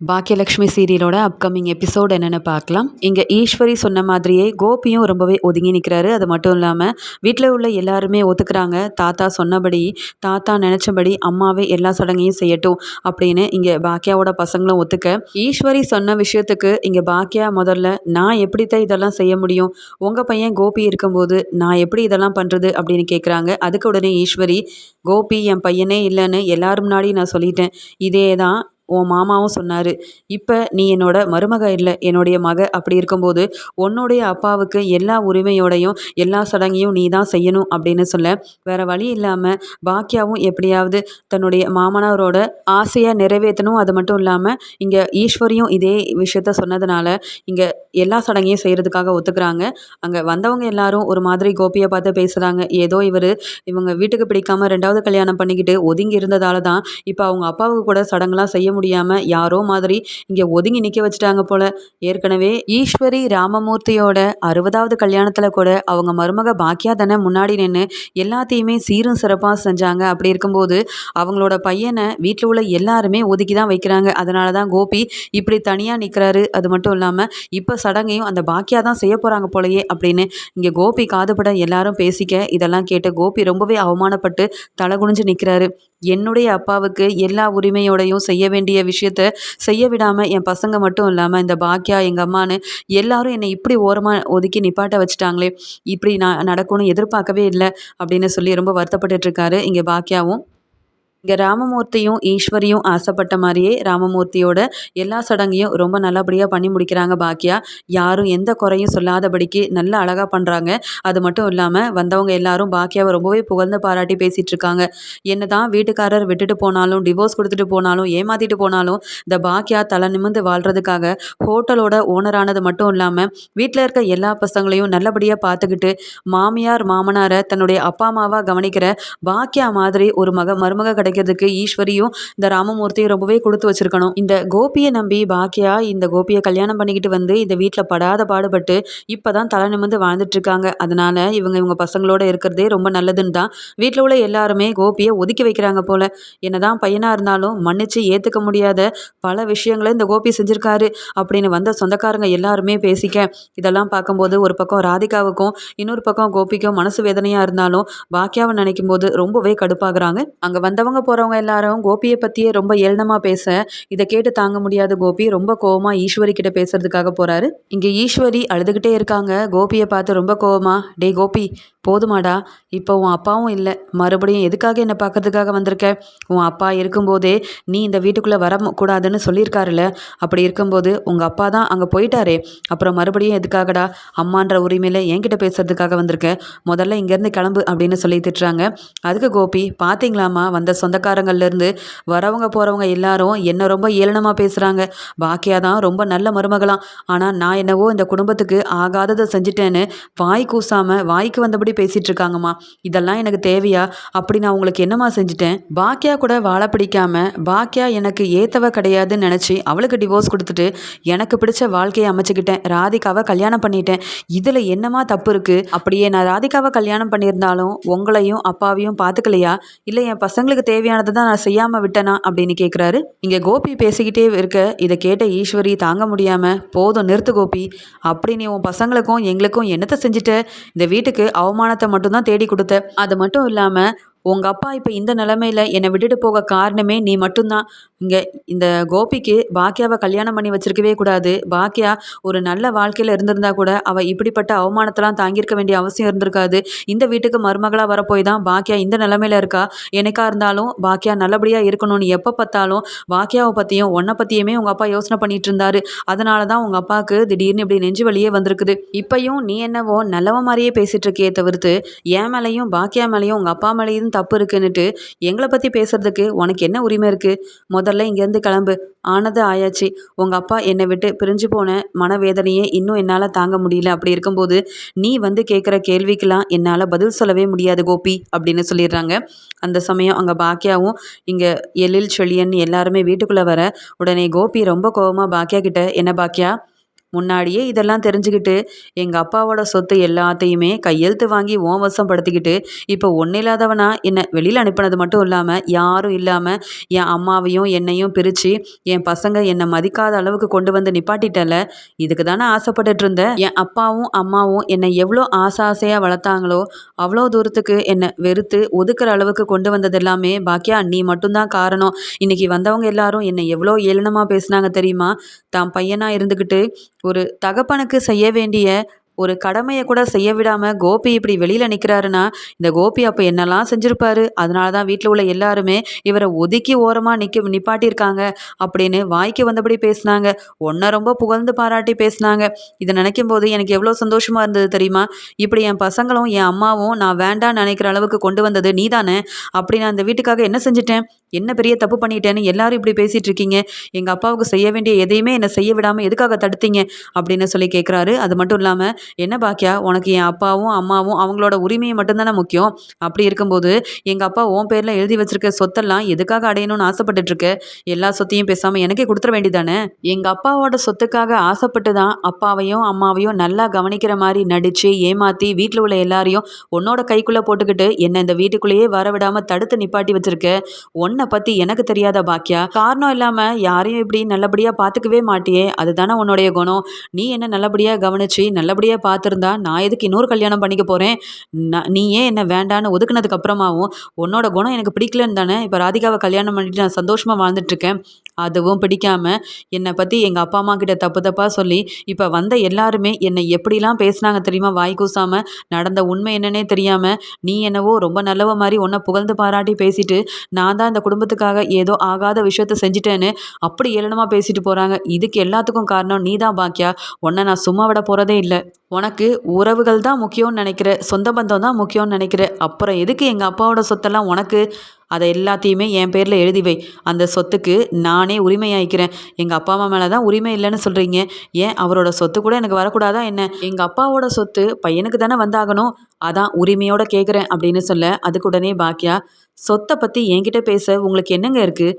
Bhagyalakshmi சீரியலோட upcoming episode என்னென்னு பார்க்கலாம். இங்கே ஈஸ்வரி சொன்ன மாதிரியே கோபியும் ரொம்பவே ஒதுங்கி நிற்கிறாரு அது மட்டும் இல்லாமல் வீட்டில் உள்ள எல்லாருமே ஒத்துக்கிறாங்க. தாத்தா சொன்னபடி தாத்தா நினச்சபடி அம்மாவே எல்லா சடங்கையும் செய்யட்டும் அப்படின்னு இங்கே பாக்கியாவோட பசங்களும் ஒத்துக்க. ஈஸ்வரி சொன்ன விஷயத்துக்கு இங்கே பாக்கியா முதல்ல நான் எப்படித்தான் இதெல்லாம் செய்ய முடியும்? உங்கள் பையன் கோபி இருக்கும்போது நான் எப்படி இதெல்லாம் பண்ணுறது அப்படின்னு கேட்குறாங்க அதுக்கு உடனே ஈஸ்வரி கோபி என் பையனே இல்லைன்னு எல்லாரும் முன்னாடி நான் சொல்லிட்டேன். இதே தான் உன் மாமாவும் சொன்னார் இப்போ நீ என்னோட மருமக இல்லை என்னுடைய மக அப்படி இருக்கும்போது உன்னுடைய அப்பாவுக்கு எல்லா உரிமையோடையும் எல்லா சடங்கையும் நீ தான் செய்யணும் அப்படின்னு சொல்ல வேறு வழி இல்லாமல் பாக்கியாவும் எப்படியாவது தன்னுடைய மாமனாரோட ஆசையை நிறைவேற்றணும் அது மட்டும் இல்லாமல் இங்கே ஈஸ்வரியும் இதே விஷயத்த சொன்னதுனால இங்கே எல்லா சடங்கையும் செய்கிறதுக்காக ஒத்துக்கிறாங்க. அங்கே வந்தவங்க எல்லாரும் ஒரு மாதிரி கோபியை பார்த்து பேசுகிறாங்க ஏதோ இவர் இவங்க வீட்டுக்கு பிடிக்காம ரெண்டாவது கல்யாணம் பண்ணிக்கிட்டு ஒதுங்கி இருந்ததால தான் இப்போ அவங்க அப்பாவுக்கு கூட சடங்குலாம் செய்ய முடியாமல் யாரோ மாதிரி இங்கே ஒதுங்கி நிற்க வச்சுட்டாங்க போல. ஏற்கனவே ஈஸ்வரி ராமமூர்த்தியோட அறுபதாவது கல்யாணத்தில் கூட அவங்க மருமக பாக்கியா தானே முன்னாடி நின்று எல்லாத்தையுமே சீரும் சிறப்பாக செஞ்சாங்க. அப்படி இருக்கும்போது அவங்களோட பையனை வீட்டில் உள்ள எல்லாருமே ஒதுக்கி தான் வைக்கிறாங்க. அதனால தான் கோபி இப்படி தனியாக நிற்கிறாரு அது மட்டும் இல்லாமல் இப்போ சடங்கையும் அந்த பாக்கியா தான் செய்ய போகிறாங்க போலயே அப்படின்னு இங்கே கோபி காதுபட எல்லாரும் பேசிக்க இதெல்லாம் கேட்டு கோபி ரொம்பவே அவமானப்பட்டு தலை குனிஞ்சு நிற்கிறாரு என்னுடைய அப்பாவுக்கு எல்லா உரிமையோடையும் செய்ய வேண்டிய விஷயத்த செய்ய விடாமல் என் பசங்க மட்டும் இல்லாமல் இந்த பாக்கியா எங்கள் அம்மானு எல்லாரும் என்னை இப்படி ஓரமாக ஒதுக்கி நிப்பாட்ட வச்சுட்டாங்களே. இப்படி நான் நடக்கும்னு எதிர்பார்க்கவே இல்லை அப்படின்னு சொல்லி ரொம்ப வருத்தப்பட்டுட்ருக்காரு இங்கே பாக்கியாவும் இங்கே ராமமூர்த்தியும் ஈஸ்வரியும் ஆசைப்பட்ட மாதிரியே ராமமூர்த்தியோட எல்லா சடங்கையும் ரொம்ப நல்லபடியாக பண்ணி முடிக்கிறாங்க பாக்கியா. யாரும் எந்த குறையும் சொல்லாதபடிக்கு நல்ல அழகாக பண்ணுறாங்க அது மட்டும் இல்லாமல் வந்தவங்க எல்லாரும் பாக்கியாவை ரொம்பவே புகழ்ந்து பாராட்டி பேசிகிட்டு இருக்காங்க. என்ன தான் வீட்டுக்காரர் விட்டுட்டு போனாலும் டிவோர்ஸ் கொடுத்துட்டு போனாலும் ஏமாற்றிட்டு போனாலும் இந்த பாக்கியா தலை நிமிந்து வாழ்கிறதுக்காக ஹோட்டலோட ஓனரானது மட்டும் இல்லாமல் வீட்டில் இருக்க எல்லா பசங்களையும் நல்லபடியாக பார்த்துக்கிட்டு மாமியார் மாமனாரை தன்னுடைய அப்பா அம்மாவாக கவனிக்கிற பாக்கியா மாதிரி ஒரு மக மருமக கிடைக்க கிடைக்கிறதுக்கு ஈஸ்வரியும் இந்த ராமமூர்த்தியும் ரொம்பவே கொடுத்து வச்சிருக்கணும். இந்த கோபியை நம்பி பாக்கியா இந்த கோபியை கல்யாணம் பண்ணிக்கிட்டு வந்து இந்த வீட்டில் படாத பாடுபட்டு இப்போ தான் தலை நிமிந்து வாழ்ந்துட்டு இருக்காங்க அதனால இவங்க இவங்க பசங்களோட இருக்கிறதே ரொம்ப நல்லதுன்னு தான் வீட்டில் உள்ள எல்லாருமே கோபியை ஒதுக்கி வைக்கிறாங்க போல. என்னதான் பையனாக இருந்தாலும் மன்னிச்சு ஏற்றுக்க முடியாத பல விஷயங்களை இந்த கோபி செஞ்சுருக்காரு அப்படின்னு வந்த சொந்தக்காரங்க எல்லாருமே பேசிக்க. இதெல்லாம் பார்க்கும்போது ஒரு பக்கம் ராதிகாவுக்கும் இன்னொரு பக்கம் கோபிக்கும் மனசு வேதனையாக இருந்தாலும் பாக்கியாவை நினைக்கும் போது ரொம்பவே கடுப்பாகிறாங்க. அங்கே வந்தவங்க போகிறவங்க எல்லாரும் கோபியை பற்றியே ரொம்ப ஏளனமாக பேச இதை கேட்டு தாங்க முடியாத கோபி ரொம்ப கோவமாக ஈஸ்வரி கிட்ட பேசுறதுக்காக போகிறாரு இங்கே ஈஸ்வரி அழுதுகிட்டே இருக்காங்க. கோபியை பார்த்து ரொம்ப கோவமா டே கோபி போதுமாடா. இப்போ உன் அப்பாவும் இல்லை. மறுபடியும் எதுக்காக என்னை பார்க்கறதுக்காக வந்திருக்க? உன் அப்பா இருக்கும்போதே நீ இந்த வீட்டுக்குள்ளே வரக்கூடாதுன்னு சொல்லியிருக்காருல சொல்லியிருக்காருல்ல. அப்படி இருக்கும்போது உங்கள் அப்பா தான் அங்கே போயிட்டாரே. அப்புறம் மறுபடியும் எதுக்காகடா அம்மான்ற உரிமையில் என்கிட்ட பேசுறதுக்காக வந்திருக்க? முதல்ல இங்கேருந்து கிளம்பு அப்படின்னு சொல்லி திட்டுறாங்க. அதுக்கு கோபி பார்த்தீங்களாமா வந்த சொந்த சொந்தக்காரங்கள்லேருந்து வரவங்க போகிறவங்க எல்லாரும் என்னை ரொம்ப ஏளனமாக பேசுகிறாங்க பாக்கியா தான் ரொம்ப நல்ல மருமகளாம் ஆனால் நான் என்னவோ இந்த குடும்பத்துக்கு ஆகாததை செஞ்சுட்டேன்னு வாய் கூசாமல் வாய்க்கு வந்தபடி பேசிகிட்டு இருக்காங்கம்மா இதெல்லாம் எனக்கு தேவையா? அப்படி நான் உங்களுக்கு என்னம்மா செஞ்சுட்டேன்? பாக்கியா கூட வாழ பிடிக்காம பாக்கியா எனக்கு ஏத்தவ கிடையாதுன்னு நினச்சி அவளுக்கு டிவோர்ஸ் கொடுத்துட்டு எனக்கு பிடிச்ச வாழ்க்கையை அமைச்சுக்கிட்டேன். ராதிகாவை கல்யாணம் பண்ணிட்டேன். இதில் என்னமா தப்பு இருக்குது அப்படியே நான் ராதிகாவை கல்யாணம் பண்ணியிருந்தாலும் உங்களையும் அப்பாவையும் பார்த்துக்கலையா? இல்லை என் பசங்களுக்கு தேவையானதை தான் நான் செய்யாமல் விட்டேனா அப்படின்னு கேட்குறாரு இங்கே கோபி பேசிக்கிட்டே இருக்க இதை கேட்ட ஈஸ்வரி தாங்க முடியாமல் போதும் நிறுத்து கோபி. அப்படி நீ உன் பசங்களுக்கும் எங்களுக்கும் என்னத்தை செஞ்சுட்ட? இந்த வீட்டுக்கு அவமானத்தை மட்டும்தான் தேடி கொடுத்த. அது மட்டும் இல்லாமல் உங்கள் அப்பா இப்போ இந்த நிலமையில என்னை விட்டுட்டு போக காரணமே நீ மட்டும்தான். இங்கே இந்த கோபிக்கு பாக்கியாவை கல்யாணம் பண்ணி வச்சிருக்கவே கூடாது. பாக்கியா ஒரு நல்ல வாழ்க்கையில் இருந்திருந்தா கூட அவள் இப்படிப்பட்ட அவமானத்தெல்லாம் தாங்கியிருக்க வேண்டிய அவசியம் இருந்திருக்காது. இந்த வீட்டுக்கு மருமகளாக வரப்போய் தான் பாக்கியா இந்த நிலமையில இருக்கா? எனக்கா இருந்தாலும் பாக்கியா நல்லபடியாக இருக்கணும்னு எப்போ பார்த்தாலும் பாக்கியாவை பற்றியும் உன்னை பற்றியுமே உங்கள் அப்பா யோசனை பண்ணிட்டு இருந்தாரு. அதனால தான் உங்கள் அப்பாவுக்கு திடீர்னு இப்படி நெஞ்சு வழியே வந்திருக்குது. இப்பையும் நீ என்னவோ நல்லவ மாதிரியே பேசிகிட்டு இருக்கே தவிர்த்து என் மேலேயும் பாக்கியா மேலேயும் உங்கள் அப்பா மேலேயும் தப்பு இருக்குன்னுட்டு எங்களை பற்றி பேசுகிறதுக்கு உனக்கு என்ன உரிமை இருக்குது முதல்ல இங்கேருந்து கிளம்பு. ஆனது ஆயாச்சு. உங்கள் அப்பா என்னை விட்டு பிரிஞ்சு போன மனவேதனையே இன்னும் என்னால் தாங்க முடியல. அப்படி இருக்கும்போது நீ வந்து கேட்குற கேள்விக்கெல்லாம் என்னால் பதில் சொல்லவே முடியாது கோபி அப்படின்னு சொல்லிடுறாங்க. அந்த சமயம் அங்கே பாக்கியாவும் இங்கே எழில் செழியன் எல்லாருமே வீட்டுக்குள்ளே வர உடனே கோபி ரொம்ப கோபமாக பாக்கியா கிட்ட என்ன பாக்கியா முன்னாடியே இதெல்லாம் தெரிஞ்சுக்கிட்டு எங்கள் அப்பாவோட சொத்து எல்லாத்தையுமே கையெழுத்து வாங்கி ஓம் வசம் படுத்திக்கிட்டு இப்போ ஒன்றும் இல்லாதவனா என்னை வெளியில் அனுப்பினது மட்டும் இல்லாமல் யாரும் இல்லாமல் என் அம்மாவையும் என்னையும் பிரித்து என் பசங்க என்னை மதிக்காத அளவுக்கு கொண்டு வந்து நிப்பாட்டிட்டல இதுக்கு தானே ஆசைப்பட்டுட்டு இருந்தேன் என் அப்பாவும் அம்மாவும் என்னை எவ்வளோ ஆசை ஆசையாக வளர்த்தாங்களோ அவ்வளோ தூரத்துக்கு என்னை வெறுத்து ஒதுக்குற அளவுக்கு கொண்டு வந்தது எல்லாமே பாக்கியா நீ மட்டும்தான் காரணம். இன்னைக்கு வந்தவங்க எல்லாரும் என்னை எவ்வளோ ஏளனமாக பேசுனாங்க தெரியுமா? தான் பையனாக இருந்துக்கிட்டு ஒரு தகப்பனுக்கு செய்ய வேண்டிய ஒரு கடமையை கூட செய்ய விடாமல் கோபி இப்படி வெளியில் நிற்கிறாருன்னா இந்த கோபி அப்போ என்னெல்லாம் செஞ்சுருப்பாரு? அதனால தான் வீட்டில் உள்ள எல்லாருமே இவரை ஒதுக்கி ஓரமாக நிற்க நிப்பாட்டியிருக்காங்க அப்படின்னு வாய்க்கு வந்தபடி பேசினாங்க. ஒன்றை ரொம்ப புகழ்ந்து பாராட்டி பேசினாங்க. இதை நினைக்கும் போது எனக்கு எவ்வளோ சந்தோஷமாக இருந்தது தெரியுமா? இப்படி என் பசங்களும் என் அம்மாவும் நான் வேண்டாம் நினைக்கிற அளவுக்கு கொண்டு வந்தது நீ தானே அப்படி நான் இந்த வீட்டுக்காக என்ன செஞ்சிட்டேன்? என்ன பெரிய தப்பு பண்ணிட்டேன்னு எல்லாரும் இப்படி பேசிகிட்டு இருக்கீங்க. எங்கள் அப்பாவுக்கு செய்ய வேண்டிய எதையுமே என்னை செய்ய விடாமல் எதுக்காக தடுத்தீங்க? அப்படின்னு சொல்லி கேட்குறாரு அது மட்டும் இல்லாமல் என்ன பாக்கியா உனக்கு என் அப்பாவும் அம்மாவும் அவங்களோட உரிமையை மட்டும்தானே முக்கியம்? அப்படி இருக்கும்போது எங்கள் அப்பா உன் பேரில் எழுதி வச்சிருக்க சொத்தெல்லாம் எதுக்காக அடையணும்னு ஆசைப்பட்டுட்ருக்க? எல்லா சொத்தையும் பேசாமல் எனக்கே கொடுத்துட வேண்டியதானே எங்கள் அப்பாவோட சொத்துக்காக ஆசைப்பட்டு தான் அப்பாவையும் அம்மாவையும் நல்லா கவனிக்கிற மாதிரி நடித்து ஏமாற்றி வீட்டில் உள்ள எல்லாரையும் உன்னோட கைக்குள்ளே போட்டுக்கிட்டு என்னை இந்த வீட்டுக்குள்ளேயே வர விடாமல் தடுத்து நிப்பாட்டி வச்சிருக்க. உன்னை பற்றி எனக்கு தெரியாத பாக்கியா? காரணம் இல்லாமல் யாரையும் இப்படி நல்லபடியாக பார்த்துக்கவே மாட்டியே. அதுதானே உன்னுடைய குணம். நீ என்ன நல்லபடியாக கவனித்து நல்லபடியாக பார்த்துருந்தா நான் எதுக்கு இன்னொரு கல்யாணம் பண்ணிக்க போகிறேன் நான் நீ ஏன் என்ன வேண்டான்னு ஒதுக்குனதுக்கு அப்புறமாவும் உன்னோட குணம் எனக்கு பிடிக்கலன்னு தானே இப்போ ராதிகாவை கல்யாணம் பண்ணிட்டு நான் சந்தோஷமாக வாழ்ந்துட்டுருக்கேன். அதுவும் பிடிக்காம என்னை பற்றி எங்கள் அப்பா அம்மா கிட்ட தப்பு தப்பாக சொல்லி இப்போ வந்த எல்லாருமே என்னை எப்படிலாம் பேசுனாங்க தெரியுமா? வாய் கூசாமல் நடந்த உண்மை என்னன்னே தெரியாமல் நீ என்னவோ ரொம்ப நல்லவ மாதிரி உன்னை புகழ்ந்து பாராட்டி பேசிட்டு நான் தான் இந்த குடும்பத்துக்காக ஏதோ ஆகாத விஷயத்த செஞ்சுட்டேன்னு அப்படி ஏளனமாக பேசிட்டு போகிறாங்க இதுக்கு எல்லாத்துக்கும் காரணம் நீ தான் பாக்கியா? உன்னை நான் சும்மா விட போகிறதே இல்லை. உனக்கு உறவுகள் தான் முக்கியம்னு நினைக்கிற சொந்த பந்தம் தான் முக்கியம்னு நினைக்கிற அப்புறம் எதுக்கு எங்கள் அப்பாவோட சொத்தெல்லாம் உனக்கு? அதை எல்லாத்தையுமே என் பேரில் எழுதி வை. அந்த சொத்துக்கு நானே உரிமையாயிக்கிறேன் எங்கள் அப்பா அம்மா மேலே தான் உரிமை இல்லைன்னு சொல்கிறீங்க ஏன்? அவரோட சொத்து கூட எனக்கு வரக்கூடாதா என்ன? எங்கள் அப்பாவோட சொத்து பையனுக்கு தானே வந்தாகணும். அதான் உரிமையோட கேட்குறேன் அப்படின்னு சொல்ல அதுக்கு உடனே பாக்கியா சொத்தை பற்றி என்கிட்ட பேச உங்களுக்கு என்னங்க இருக்குது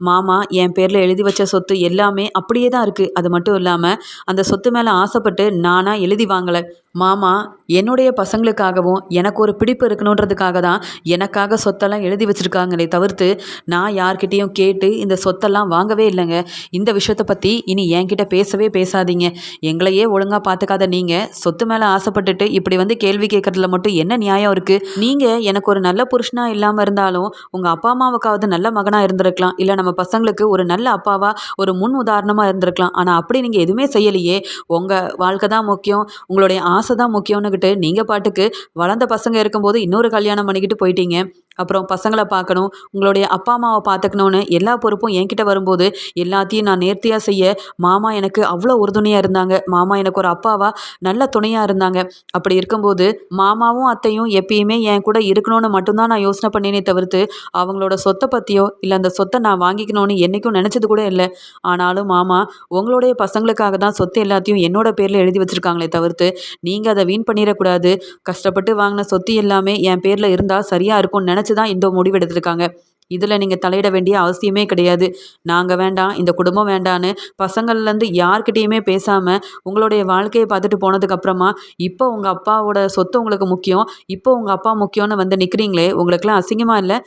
மாமா என் பேரில் எழுதி வச்ச சொத்து எல்லாமே அப்படியே தான் இருக்குது அது மட்டும் இல்லாமல் அந்த சொத்து மேலே ஆசைப்பட்டு நானாக எழுதி வாங்கலை. மாமா என்னுடைய பசங்களுக்காகவும் எனக்கு ஒரு பிடிப்பு இருக்கணுன்றதுக்காக தான் எனக்காக சொத்தெல்லாம் எழுதி வச்சுருக்காங்களே தவிர்த்து நான் யார்கிட்டேயும் கேட்டு இந்த சொத்தெல்லாம் வாங்கவே இல்லைங்க. இந்த விஷயத்தை பற்றி இனி என்கிட்ட பேசவே பேசாதீங்க. எங்களையே ஒழுங்காக பார்த்துக்காத நீங்கள் சொத்து மேலே ஆசைப்பட்டுட்டு இப்படி வந்து கேள்வி கேட்குறதுல மட்டும் என்ன நியாயம் இருக்குது நீங்கள் எனக்கு ஒரு நல்ல புருஷனாக இல்லாமல் இருந்தாலும் உங்கள் அப்பா அம்மாவுக்காவது நல்ல மகனாக இருந்திருக்கலாம். இல்லை நம்ம பசங்களுக்கு ஒரு நல்ல அப்பாவாக ஒரு முன் உதாரணமாக இருந்திருக்கலாம். ஆனால் அப்படி நீங்கள் எதுவுமே செய்யலையே. உங்கள் வாழ்க்கை தான் முக்கியம். உங்களுடைய ஆசை தான் முக்கியம்னுக்கிட்டு நீங்கள் பாட்டுக்கு வளர்ந்த பசங்க இருக்கும்போது இன்னொரு கல்யாணம் பண்ணிக்கிட்டு போயிட்டீங்க. அப்புறம் பசங்களை பார்க்கணும் உங்களுடைய அப்பா அம்மாவை பார்த்துக்கணுன்னு எல்லா பொறுப்பும் என்கிட்ட வரும்போது எல்லாத்தையும் நான் நேர்த்தியாக செய்ய மாமா எனக்கு அவ்வளோ உறுதுணையாக இருந்தாங்க. மாமா எனக்கு ஒரு அப்பாவா நல்ல துணையாக இருந்தாங்க. அப்படி இருக்கும்போது மாமாவும் அத்தையும் எப்பயுமே என் கூட இருக்கணும்னு மட்டும்தான் நான் யோசனை பண்ணினே தவிர்த்து அவங்களோட சொத்தை பற்றியோ இல்லை அந்த சொத்தை நான் வாங்கிக்கணும்னு என்றைக்கும் நினச்சது கூட இல்லை. ஆனாலும் மாமா உங்களுடைய பசங்களுக்காக தான் சொத்து எல்லாத்தையும் என்னோட பேரில் எழுதி வச்சுருக்காங்களே தவிர்த்து நீங்கள் அதை வீண் பண்ணிடக்கூடாது. கஷ்டப்பட்டு வாங்கின சொத்து எல்லாமே என் பேரில் இருந்தால் சரியாக இருக்கும்னு நினச்சி நினச்சி தான் இந்த முடிவு எடுத்திருக்காங்க இதில் நீங்கள் தலையிட வேண்டிய அவசியமே கிடையாது. நாங்கள் வேண்டாம் இந்த குடும்பம் வேண்டான்னு பசங்கள்லேருந்து யார்கிட்டேயுமே பேசாமல் உங்களுடைய வாழ்க்கையை பார்த்துட்டு போனதுக்கப்புறமா இப்போ உங்கள் அப்பாவோட சொத்து உங்களுக்கு முக்கியம் இப்போ உங்கள் அப்பா முக்கியம்னு வந்து நிற்கிறீங்களே உங்களுக்குலாம் அசிங்கமாக இல்லை?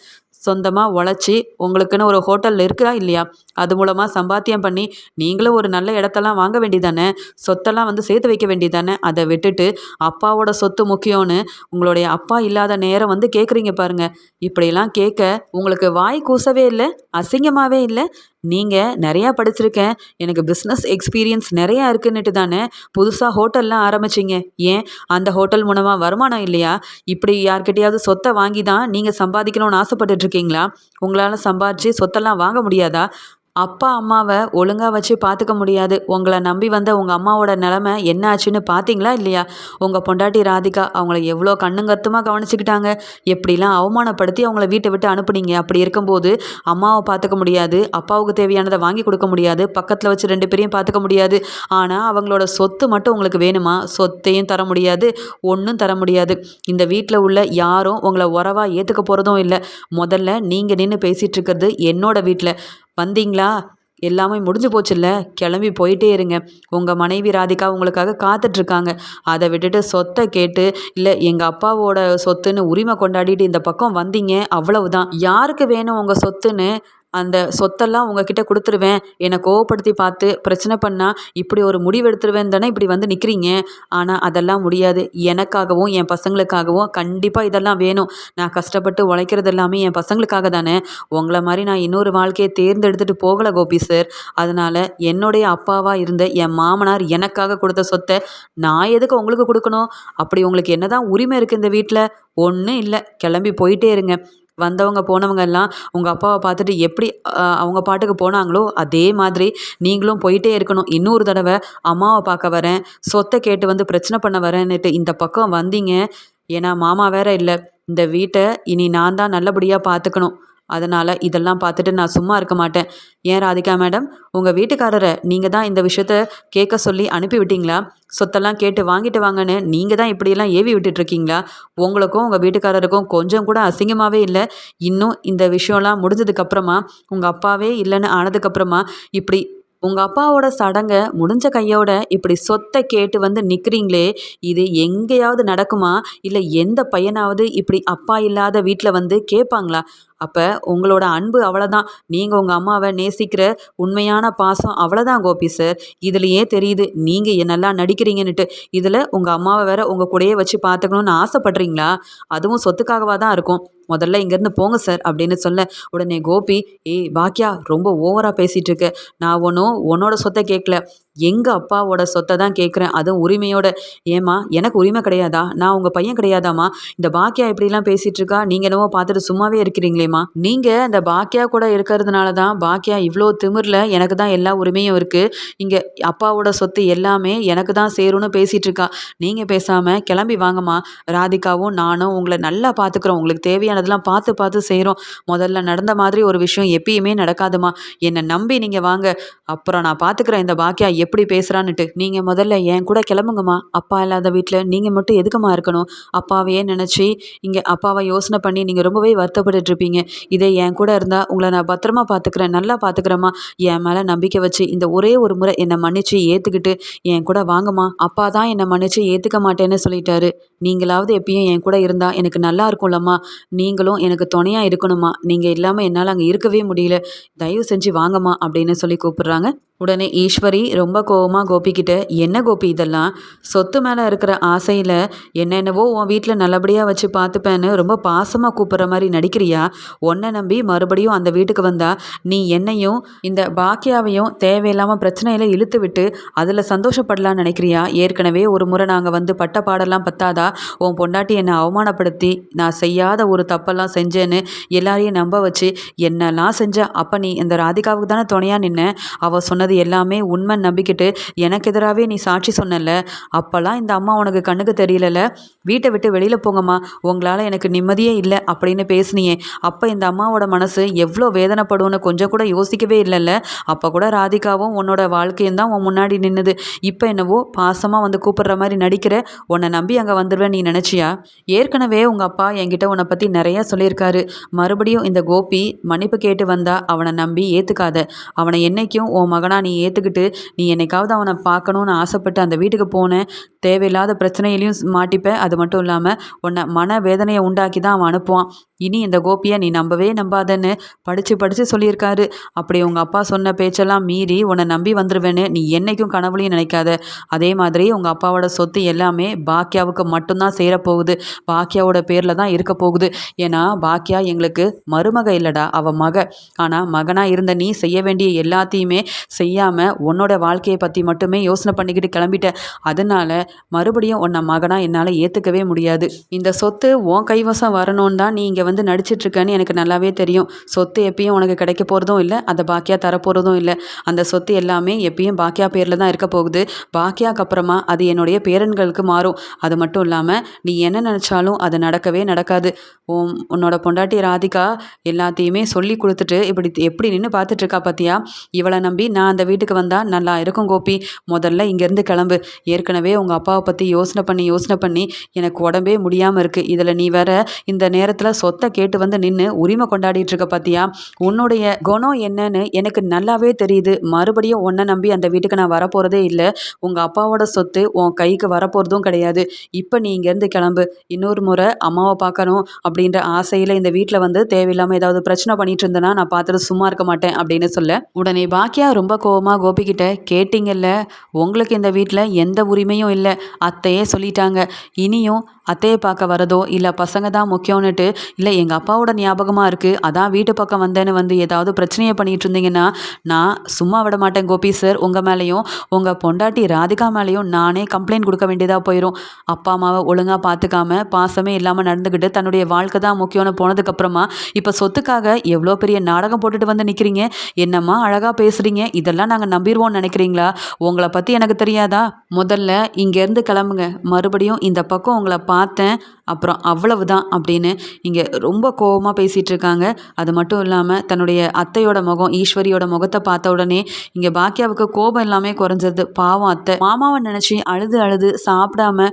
சொந்தமாக உழைச்சி உங்களுக்குன்னு ஒரு ஹோட்டல் இருக்குதா இல்லையா? அது மூலமாக சம்பாத்தியம் பண்ணி நீங்களும் ஒரு நல்ல இடத்தெல்லாம் வாங்க வேண்டியதானே? சொத்தெல்லாம் வந்து சேர்த்து வைக்க வேண்டியதானே? அதை விட்டுட்டு அப்பாவோட சொத்து முக்கியம்னு உங்களுடைய அப்பா இல்லாத நேரம் வந்து கேட்குறீங்க பாருங்கள் இப்படியெல்லாம் கேட்க உங்களுக்கு வாய் கூசவே இல்லை அசிங்கமாகவே இல்லை நீங்கள் நிறையா படிச்சிருக்கேன். எனக்கு பிஸ்னஸ் எக்ஸ்பீரியன்ஸ் நிறையா இருக்குன்னுட்டு தானே புதுசாக ஹோட்டல்லாம் ஆரம்பிச்சிங்க. ஏன்? அந்த ஹோட்டல் மூலமாக வருமானம் இல்லையா? இப்படி யார்கிட்டையாவது சொத்தை வாங்கி தான் நீங்கள் சம்பாதிக்கணும்னு ஆசைப்பட்டுட்ருக்கீங்களா உங்களால் சம்பாதிச்சு சொத்தெல்லாம் வாங்க முடியாதா? அப்பா அம்மாவை ஒழுங்காக வச்சு பார்த்துக்க முடியாது. உங்களை நம்பி வந்த உங்கள் அம்மாவோட நிலமை என்ன ஆச்சுன்னு பார்த்தீங்களா இல்லையா? உங்கள் பொண்டாட்டி ராதிகா அவங்கள எவ்வளோ கண்ணுங்கத்துமாக கவனிச்சுக்கிட்டாங்க. எப்படிலாம் அவமானப்படுத்தி அவங்கள வீட்டை விட்டு அனுப்புனீங்க? அப்படி இருக்கும்போது அம்மாவை பார்த்துக்க முடியாது. அப்பாவுக்கு தேவையானதை வாங்கி கொடுக்க முடியாது. பக்கத்தில் வச்சு ரெண்டு பேரையும் பார்த்துக்க முடியாது. ஆனால் அவங்களோட சொத்து மட்டும் உங்களுக்கு வேணுமா? சொத்தையும் தர முடியாது. ஒன்றும் தர முடியாது. இந்த வீட்டில் உள்ள யாரும் உங்களை உறவாக ஏற்றுக்க போகிறதும் இல்லை. முதல்ல நீங்கள் நின்று பேசிகிட்டு இருக்கிறது என்னோட வீட்டில் வந்தீங்களா? எல்லாமே முடிஞ்சு போச்சுல்ல. கிளம்பி போயிட்டே இருங்க. உங்கள் மனைவி ராதிகா உங்களுக்காக காத்துட்ருக்காங்க. அதை விட்டுட்டு சொத்தை கேட்டு இல்லை எங்கள் அப்பாவோட சொத்துன்னு உரிமை கொண்டாடிட்டு இந்த பக்கம் வந்தீங்க. அவ்வளவுதான். யாருக்கு வேணும் உங்கள் சொத்துன்னு? அந்த சொத்தெல்லாம் உங்ககிட்ட கொடுத்துருவேன். என்னை கோவப்படுத்தி பார்த்து பிரச்சனை பண்ணால் இப்படி ஒரு முடிவு எடுத்துருவேன் தானே இப்படி வந்து நிற்கிறீங்க ஆனால் அதெல்லாம் முடியாது. எனக்காகவும் என் பசங்களுக்காகவும் கண்டிப்பாக இதெல்லாம் வேணும். நான் கஷ்டப்பட்டு உழைக்கிறது எல்லாமே என் பசங்களுக்காக தானே. உங்களை மாதிரி நான் இன்னொரு வாழ்க்கையை தேர்ந்தெடுத்துட்டு போகலை கோபி சார் அதனால் என்னுடைய அப்பாவாக இருந்த என் மாமனார் எனக்காக கொடுத்த சொத்தை நான் எதுக்கு உங்களுக்கு கொடுக்கணும்? அப்படி உங்களுக்கு என்ன தான் உரிமை இருக்குது இந்த வீட்டில் ஒன்றும் இல்லை. கிளம்பி போயிட்டே இருங்க. வந்தவங்க போனவங்க எல்லாம் உங்கள் அப்பாவை பார்த்துட்டு எப்படி அவங்க பாட்டுக்கு போனாங்களோ அதே மாதிரி நீங்களும் போயிட்டே இருக்கணும். இன்னொரு தடவை அம்மாவை பார்க்க வரேன் சொத்தை கேட்டு வந்து பிரச்சனை பண்ண வரேன்னுட்டு இந்த பக்கம் வந்தீங்க. ஏன்னா மாமா வேற இல்லை. இந்த வீட்டை இனி நான் தான் நல்லபடியாக பார்த்துக்கணும். அதனால் இதெல்லாம் பார்த்துட்டு நான் சும்மா இருக்க மாட்டேன். ஏன் ராதிகா மேடம்? உங்கள் வீட்டுக்காரரை நீங்கள் தான் இந்த விஷயத்த கேட்க சொல்லி அனுப்பி விட்டீங்களா? சொத்தெல்லாம் கேட்டு வாங்கிட்டு வாங்கன்னு நீங்கள் தான் இப்படியெல்லாம் ஏவி விட்டுட்ருக்கீங்களா உங்களுக்கும் உங்கள் வீட்டுக்காரருக்கும் கொஞ்சம் கூட அசிங்கமாகவே இல்லை. இன்னும் இந்த விஷயம்லாம் முடிஞ்சதுக்கப்புறமா உங்கள் அப்பாவே இல்லைன்னு ஆனதுக்கப்புறமா இப்படி உங்கள் அப்பாவோட சடங்கை முடிஞ்ச கையோட இப்படி சொத்தை கேட்டு வந்து நிற்கிறீங்களே இது எங்கேயாவது நடக்குமா? இல்லை எந்த பையனாவது இப்படி அப்பா இல்லாத வீட்டில் வந்து கேட்பாங்களா? அப்போ உங்களோட அன்பு அவ்வளோதான் நீங்கள் உங்கள் அம்மாவை நேசிக்கிற உண்மையான பாசம் அவ்வளோதான் கோபி சார் இதுலையே தெரியுது நீங்கள் என்னெல்லாம் நடிக்கிறீங்கன்னுட்டு. இதில் உங்கள் அம்மாவை வேற உங்கள் கூடயே வச்சு பார்த்துக்கணுன்னு ஆசைப்பட்றீங்களா? அதுவும் சொத்துக்காகவா தான் இருக்கும். முதல்ல இங்கேருந்து போங்க சார் அப்படின்னு சொல்ல உடனே கோபி ஏய் பாக்கியா ரொம்ப ஓவராக பேசிகிட்டு இருக்க. நான் ஒன்றும் உன்னோட சொத்தை கேட்கல எங்கள் அப்பாவோட சொத்தை தான் கேட்குறேன் அதுவும் உரிமையோட. ஏம்மா எனக்கு உரிமை கிடையாதா? நான் உங்கள் பையன் கிடையாதாம்மா? இந்த பாக்கியா இப்படிலாம் பேசிகிட்டு இருக்கா நீங்கள் என்னவோ பார்த்துட்டு சும்மாவே இருக்கிறீங்களேம்மா. நீங்கள் இந்த பாக்கியா கூட இருக்கிறதுனால தான் பாக்கியா இவ்வளோ திமிரில் எனக்கு தான் எல்லா உரிமையும் இருக்குது இங்கே அப்பாவோட சொத்து எல்லாமே எனக்கு தான் சேரும்னு பேசிகிட்டு இருக்கா நீங்கள் பேசாமல் கிளம்பி வாங்கம்மா. ராதிகாவும் நானும் உங்களை நல்லா பார்த்துக்குறோம். உங்களுக்கு தேவையானதெல்லாம் பார்த்து பார்த்து செய்கிறோம் முதல்ல நடந்த மாதிரி ஒரு விஷயம் எப்பயுமே நடக்காதுமா என்னை நம்பி நீங்கள் வாங்க. அப்புறம் நான் பார்த்துக்குறேன் இந்த பாக்கியா எப்படி பேசுகிறான்னுட்டு நீங்கள் முதல்ல என் கூட கிளம்புங்கம்மா. அப்பா இல்லாத வீட்டில் நீங்கள் மட்டும் எதுக்குமா இருக்கணும்? அப்பாவையே நினச்சி இங்கே அப்பாவை யோசனை பண்ணி நீங்கள் ரொம்பவே வருத்தப்பட்டு இருப்பீங்க. இதே என் கூட இருந்தால் உங்களை நான் பத்திரமா பார்த்துக்கிறேன் நல்லா பார்த்துக்கிறேம்மா என் மேலே நம்பிக்கை வச்சு இந்த ஒரே ஒரு முறை என்னை மன்னிச்சு ஏற்றுக்கிட்டு என் கூட வாங்கம்மா. அப்பா தான் என்னை மன்னிச்சு ஏற்றுக்க மாட்டேன்னு சொல்லிட்டாரு. நீங்களாவது எப்பயும் என் கூட இருந்தால் எனக்கு நல்லா இருக்கும்லம்மா. நீங்களும் எனக்கு துணையாக இருக்கணுமா நீங்கள் இல்லாமல் என்னால் அங்கே இருக்கவே முடியல. தயவு செஞ்சு வாங்கம்மா அப்படின்னு சொல்லி கூப்பிடுறாங்க. உடனே ஈஸ்வரி ரொம்ப ரொம்ப கோவமாக கோபிக்கிட்ட என்ன கோபி இதெல்லாம்? சொத்து மேலே இருக்கிற ஆசையில் என்னென்னவோ உன் வீட்டில் நல்லபடியாக வச்சு பார்த்துப்பேன்னு ரொம்ப பாசமாக கூப்பிட்ற மாதிரி நடிக்கிறியா? உன்னை நம்பி மறுபடியும் அந்த வீட்டுக்கு வந்தால் நீ என்னையும் இந்த பாக்கியாவையும் தேவையில்லாமல் பிரச்சனையில் இழுத்து விட்டு அதில் சந்தோஷப்படலான்னு நினைக்கிறியா? ஏற்கனவே ஒரு முறை நாங்கள் வந்து பட்ட பாடெல்லாம் பத்தாதா? உன் பொண்டாட்டி என்னை அவமானப்படுத்தி நான் செய்யாத ஒரு தப்பெல்லாம் செஞ்சேன்னு எல்லாரையும் நம்ப வச்சு என்னெல்லாம் செஞ்ச அப்போ நீ இந்த ராதிகாவுக்கு தானே துணையாக நின்ன? அவள் சொன்னது எல்லாமே உண்மை நம்பி நம்பிக்கிட்டு எனக்கு எதிராகவே நீ சாட்சி சொன்னல அப்போல்லாம் இந்த அம்மா உனக்கு கண்ணுக்கு தெரியலல்ல? வீட்டை விட்டு வெளியில் போங்கம்மா. உங்களால் எனக்கு நிம்மதியே இல்லை அப்படின்னு பேசுனியே. அப்போ இந்த அம்மாவோட மனசு எவ்வளோ வேதனைப்படும்னு கொஞ்சம் கூட யோசிக்கவே இல்லைல்ல. அப்போ கூட ராதிகாவும் உன்னோட வாழ்க்கையும் தான் உன் முன்னாடி நின்றுது இப்போ என்னவோ பாசமாக வந்து கூப்பிடுற மாதிரி நடிக்கிற உன்னை நம்பி அங்கே வந்துடுவேன் நீ நினச்சியா? ஏற்கனவே உங்கள் அப்பா என்கிட்ட உன்னை பற்றி நிறையா சொல்லியிருக்காரு. மறுபடியும் இந்த கோபி மன்னிப்பு கேட்டு வந்தா அவனை நம்பி ஏற்றுக்காத அவனை என்னைக்கும் உன் மகனாக நீ ஏற்றுக்கிட்டு நீ என்னைக்காவது அவனை பார்க்கணுன்னு ஆசைப்பட்டு அந்த வீட்டுக்கு போனேன். தேவையில்லாத பிரச்சனையிலையும் மாட்டிப்பேன். அது மட்டும் இல்லாமல் உன்னை மன வேதனையை உண்டாக்கி தான் அவன் அனுப்புவான். இனி இந்த கோபியை நீ நம்பவே நம்பாதன்னு படித்து படித்து சொல்லியிருக்காரு. அப்படி உங்கள் அப்பா சொன்ன பேச்செல்லாம் மீறி உன்னை நம்பி வந்துடுவேன்னு நீ என்றைக்கும் கனவுலையும் நினைக்காத. அதே மாதிரி உங்கள் அப்பாவோட சொத்து எல்லாமே பாக்கியாவுக்கு மட்டும்தான் சேரப்போகுது. பாக்கியாவோட பேரில் தான் இருக்க போகுது. ஏன்னா பாக்கியா எங்களுக்கு மருமக இல்லைடா அவள் மக. ஆனால் மகனாக இருந்த நீ செய்ய வேண்டிய எல்லாத்தையுமே செய்யாமல் உன்னோட வாழ்க்கையை பற்றி மட்டுமே யோசனை பண்ணிக்கிட்டு கிளம்பிட்ட. அதனால மறுபடியும் உன்னை மகனாக என்னால் ஏற்றுக்கவே முடியாது. இந்த சொத்து உன் கைவசம் வரணும்னு தான் நீ இங்கே வந்து நடிச்சிட்ருக்கேன்னு எனக்கு நல்லாவே தெரியும். சொத்து எப்பயும் உனக்கு கிடைக்க போகிறதும் இல்லை அந்த பாக்கியா தரப்போகிறதும் இல்லை. அந்த சொத்து எல்லாமே எப்பயும் பாக்கியா பேரில் தான் இருக்க போகுது. பாக்கியாக்கு அப்புறமா அது என்னுடைய பேரன்களுக்கு மாறும். அது மட்டும் இல்லாமல் நீ என்ன நினச்சாலும் அது நடக்கவே நடக்காது. உன் உன்னோட பொண்டாட்டி ராதிகா எல்லாத்தையுமே சொல்லி கொடுத்துட்டு இப்படி எப்படி நின்று பார்த்துட்ருக்கா பார்த்தியா இவளை நம்பி நான் அந்த வீட்டுக்கு வந்தால் நல்லா இருக்கும் கோபி. முதல்ல இங்கேருந்து கிளம்பு. ஏற்கனவே உங்கள் அப்பாவை பற்றி யோசனை பண்ணி யோசனை பண்ணி எனக்கு உடம்பே முடியாமல் இருக்குது இதில் நீ வேற இந்த நேரத்தில் சொத்து சொத்தை கேட்டு வந்து நின்று உரிமை கொண்டாடிட்டு இருக்க பார்த்தியா உன்னுடைய குணம் என்னன்னு எனக்கு நல்லாவே தெரியுது. மறுபடியும் உன்னை நம்பி அந்த வீட்டுக்கு நான் வரப்போகிறதே இல்லை. உங்கள் அப்பாவோட சொத்து உன் கைக்கு வரப்போகிறதும் கிடையாது. இப்போ நீ இங்கேருந்து கிளம்பு. இன்னொரு முறை அம்மாவை பார்க்கணும் அப்படின்ற ஆசையில் இந்த வீட்டில் வந்து தேவையில்லாமல் ஏதாவது பிரச்சனை பண்ணிட்டு இருந்தேன்னா நான் பார்த்துட்டு சும்மா இருக்க மாட்டேன் அப்படின்னு சொல்ல. உடனே பாக்கியா ரொம்ப கோவமாக கோபிக்கிட்ட கேட்டிங்கல்ல உங்களுக்கு இந்த வீட்டில் எந்த உரிமையும் இல்லை. அத்தையே சொல்லிட்டாங்க. இனியும் அத்தையை பார்க்க வரதோ இல்லை பசங்க தான் முக்கியம்னுட்டு இல்லை எங்கள் அப்பாவோட ஞாபகமாக இருக்குது அதான் வீட்டு பக்கம் வந்தேன்னு வந்து ஏதாவது பிரச்சனையை பண்ணிகிட்டு இருந்தீங்கன்னா நான் சும்மா விட மாட்டேன் கோபி சார். உங்கள் மேலேயும் உங்கள் பொண்டாட்டி ராதிகா மேலேயும் நானே கம்ப்ளைண்ட் கொடுக்க வேண்டியதாக போயிடும் அப்பா அம்மாவை ஒழுங்காக பார்த்துக்காம பாசமே இல்லாமல் நடந்துக்கிட்டு தன்னுடைய வாழ்க்கை தான் முக்கியம்னு போனதுக்கப்புறமா இப்போ சொத்துக்காக எவ்வளோ பெரிய நாடகம் போட்டுட்டு வந்து நிற்கிறீங்க என்னம்மா அழகாக பேசுகிறீங்க இதெல்லாம் நாங்கள் நம்பிடுவோம்னு நினைக்கிறீங்களா? உங்களை பற்றி எனக்கு தெரியாதா? முதல்ல இங்கேருந்து கிளம்புங்க. மறுபடியும் இந்த பக்கம் உங்களை பார்த்தேன். அப்புறம் அவ்வளவுதான் அப்படின்னு இங்கே ரொம்ப கோபமாக பேசிகிட்டு இருக்காங்க அது மட்டும் இல்லாமல் தன்னுடைய அத்தையோட முகம் ஈஸ்வரியோட முகத்தை பார்த்த உடனே இங்கே பாக்கியாவுக்கு கோபம் எல்லாமே குறைஞ்சது. பாவம் அத்தை. மாமாவை நினச்சி அழுது அழுது சாப்பிடாம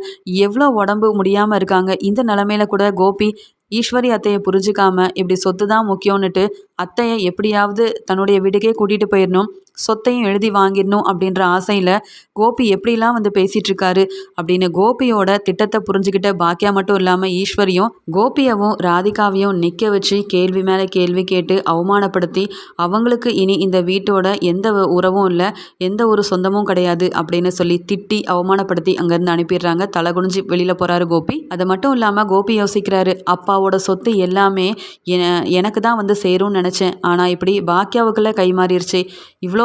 எவ்வளோ உடம்பு முடியாமல் இருக்காங்க. இந்த நிலமையில கூட கோபி ஈஸ்வரி அத்தையை புரிஞ்சுக்காம இப்படி சொத்து தான் முக்கியம்னுட்டு அத்தையை எப்படியாவது தன்னுடைய வீட்டுக்கே கூட்டிகிட்டு போயிடணும். சொத்தையும் எழுதி வாங்கிடணும் அப்படின்ற ஆசையில் கோபி எப்படிலாம் வந்து பேசிகிட்டு இருக்காரு அப்படின்னு கோபியோட திட்டத்தை புரிஞ்சுக்கிட்ட பாக்கியா மட்டும் இல்லாமல் ஈஸ்வரியும் கோபியவும் ராதிகாவையும் நிற்க வச்சு கேள்வி மேலே கேள்வி கேட்டு அவமானப்படுத்தி அவங்களுக்கு இனி இந்த வீட்டோட எந்த உறவும் இல்லை எந்த ஒரு சொந்தமும் கிடையாது அப்படின்னு சொல்லி திட்டி அவமானப்படுத்தி அங்கேருந்து அனுப்பிடுறாங்க. தலை குனிஞ்சு வெளியில் போகிறாரு கோபி. அது மட்டும் இல்லாமல் கோபி யோசிக்கிறாரு அப்பாவோட சொத்து எல்லாமே எனக்கு தான் வந்து சேரும்னு நினச்சேன். ஆனால் இப்படி பாக்கியாவுக்குள்ளே கை மாறிடுச்சு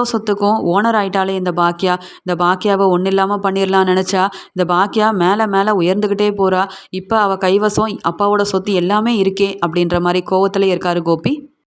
இவ்வளோ சொத்துக்கும் ஓனர் ஆயிட்டாலே இந்த பாக்கியா? இந்த பாக்கியாவை ஒன்றும் இல்லாமல் பண்ணிடலாம்னு நினச்சா? இந்த பாக்கியா மேலே மேலே உயர்ந்துக்கிட்டே போகிறா இப்போ அவள் கைவசம் அப்பாவோட சொத்து எல்லாமே இருக்கே அப்படின்ற மாதிரி கோவத்தில் இருக்காரு கோபி.